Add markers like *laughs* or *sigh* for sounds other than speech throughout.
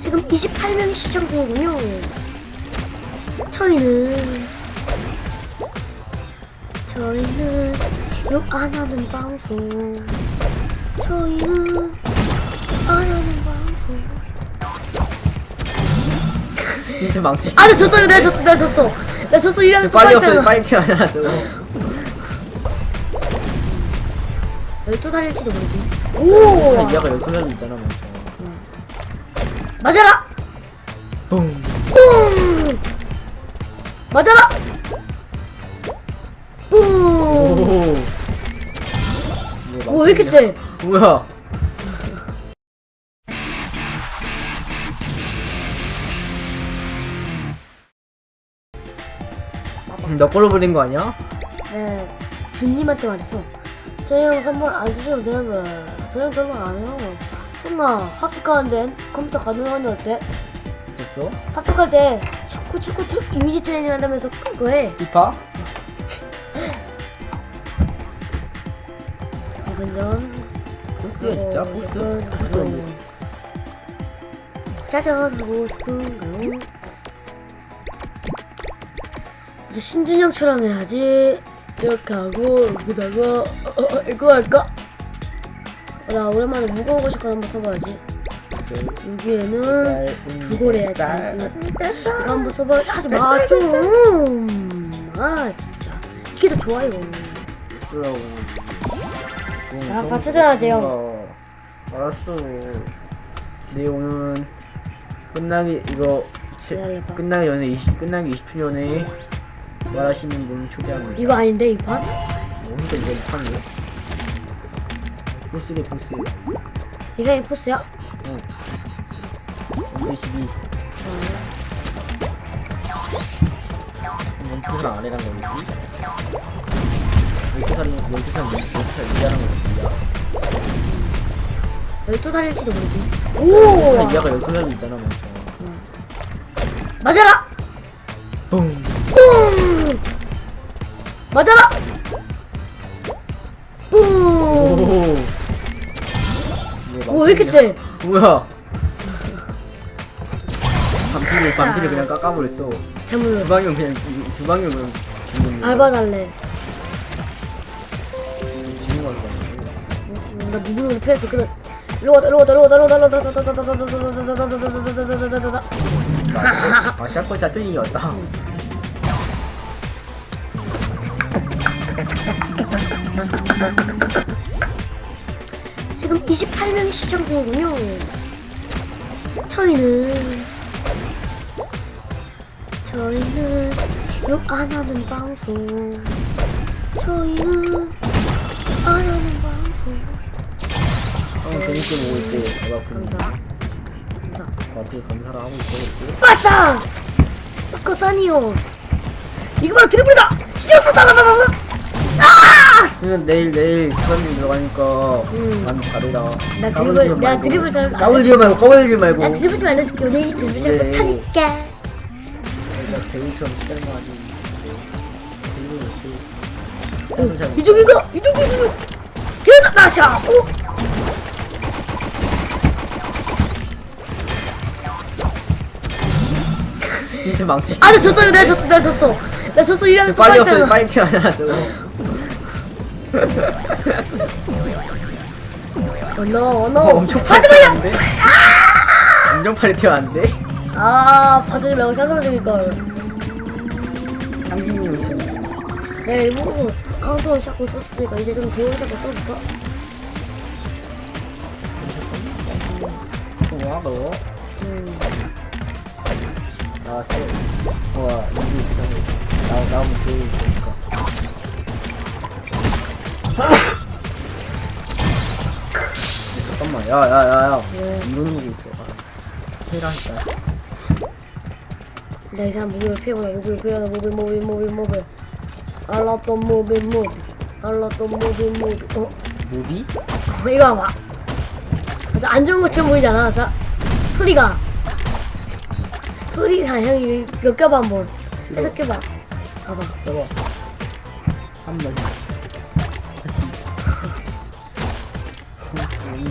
지금 28명이 시청 중이군요. 저희는 저희는 욕 안 하는 방송. 저희는 안 하는 방송. 진짜 망치. 아, 나 졌어, 내가 졌어, 내가 졌어. 내가 졌어, 이러면서 빨리 없어. 빨리 태어나 저거. 12살일지도 모르지. 오! 여기 면 있잖아 먼저. 맞아라! 뿡. 뿡! 맞아라! 뿡! 오. 오, 왜 이렇게 세? 뭐야? 너 걸로 부린 거 아니야? 네, 준님한테 말했어. 저희 형 선물 안 주셔도 되는 저희 형 선물 안 해요. 엄마, 학습하는데 컴퓨터 가능한데 어때? 됐어? 학습할 때 축구, 축구, 축 이미지 트레이닝 한다면서 그거 해. 피파? *laughs* 이근전. 보스야 진짜 보스? 보스 짜잔 하고 싶은가요? 이제 신준형처럼 해야지 이렇게 하고 여기다가 어, 어, 이거 할까? 어, 나 오랜만에 무거운 거 숟갈 한번 써봐야지. 여기에는 두골 해야지 이거 한번 써봐 하지 마 좀 아 진짜. 이게 더 좋아요 아, 박수. 어, 알았어 네 오늘 끝나기 이거 치- 기다려봐. 끝나기 전에 20, 끝나기 20분 전에 말하시는 분 초대합니다 이거 아닌데 이 판? 뭔데 이거 판이야? 보스래 보스 이상이 포스야? 응 원대 12 12살 아래란 거겠지? 12살이 12살 12살 이하란 거겠지 12살일지도 모르지 오! 이하가 12살 있잖아 먼저 맞아라! 뿡 뿡! 맞아라! 뿡! 오. 오, 왜 이렇게 세? 뭐야? 반피를 반피를 그냥 깎아버렸어. 잠을 주방용 그냥 주- 주방용 그냥 죽는 거. 밟아달래. 죽는 거 같아. 음, 나 무빙으로 피했어. 그래. 일로 와다, 일로 와다, 일로 와다, 일로 와다, 일로 와다. 아샷 틀린이었다. 지금 28명이 시청 중이군요. 저희는 저희는 욕 안 하는 방송. 저희는 안 하는 방송. 형 재밌게 보고 있대. 내가 그 감사. 감사. 앞에 감사를 하고 있어. 빠싸! 빠꺼 싸니요. 이거 바로 드리블이다! 시었어 나나나나! 아! 그냥 내일 내일 수산님 들어가니까 음. 난 다르다. 나 드리블- 내가 드리블 잘 안- 까불지 말고 까불지 말고. 나 드리블 좀 알려줄게. 우리 드리블 잘 네. 못하니까. 내가 하지. 배우는 잘 못- 이쪽인가? 이쪽 이쪽. 계속 나샤. 어? 진짜 망치. 아, 나 졌어. 내가 졌어. 내가 졌어. 내가 졌어. 이러면서 빨리 없어. 빨리 태어나 저거. 어, no, no. 어, 엄청 빨리 하지 마요. 태어났는데? 엄청 빨리 태어났는데? 아, 봐주지 말고 샷으로 죽일 걸. 상진님은 지금 내가 일부러 카운터를 샷고 썼으니까 이제 좀 좋은 샷고 써볼까? 뭐야 너? 음. 나왔어. 와 이게 이상해. 나 나오면 제일 좋으니까. 잠깐만 야야야야 왜? 이러는 게 있어. 아, 해라니까. 내가 이 사람 무빙을 피우구나. 무빙을 피우나. 무빙, 무빙, 무빙, 무빙. 알랐던 무빙, 무빙. 알랐던 무빙, 무빙. 어? 무비? 어, 이거 봐봐. 안 좋은 것처럼 보이잖아. 자, 소리가. 소리가 형이 몇 껴봐 한번. 계속 껴봐. 봐봐. 써봐. 한 번.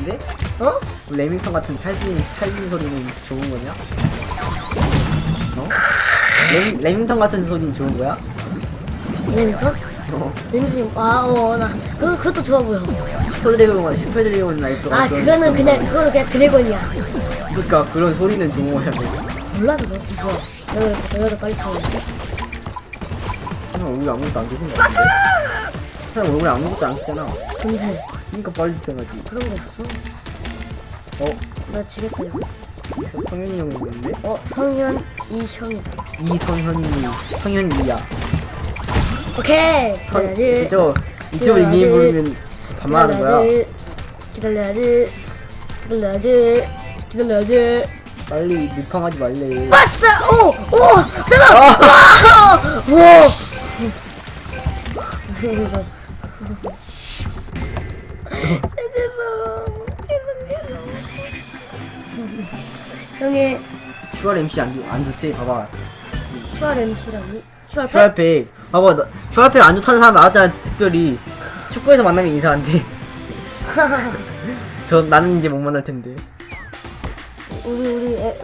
없는데? 어? 레밍턴 같은 찰진 찰진 소리는 좋은 거냐? 어? 레밍, 레밍턴 같은 소리는 좋은 거야? 레미턴? 어. 레미턴 아어나 그거 그것도 좋아 보여 슈퍼드래곤 슈퍼드래곤 나이트가 아 그거는 그냥 그거는 그냥 드래곤이야 그러니까 그런 소리는 좋은 거야 몰라 그거 좋아 내가 내가 빨리 타고 사람 얼굴에 아무것도 안 되잖아 사람 얼굴에 아무것도 안 되잖아 금세 그러니까 빨리 태어나지. 그런 거 없어 어? 나 지겠다 있어 성현이 형이 있는데? 어 성현 이형이다 이성현이 성현이야. 오케이! 성, 기다려야지. 저 이쪽으로 기다려야지. 이메일 보면 반말하는 거야. 기다려야지. 기다려야지. 기다려야지. 빨리 밀팡하지 말래. 왔어! 오 오! 잠깐! 아! 와 *laughs* 형이 슈알 MC 안, 좋- 안 좋대? 봐봐. 슈알 MC라니 슈알 팬? 슈알 팩 봐봐 나, 슈알 팩 안 좋다는 사람 나왔잖아 특별히. 축구에서 만나면 인사한대. *laughs* 저 나는 이제 못 만날 텐데. 우리 우리 애,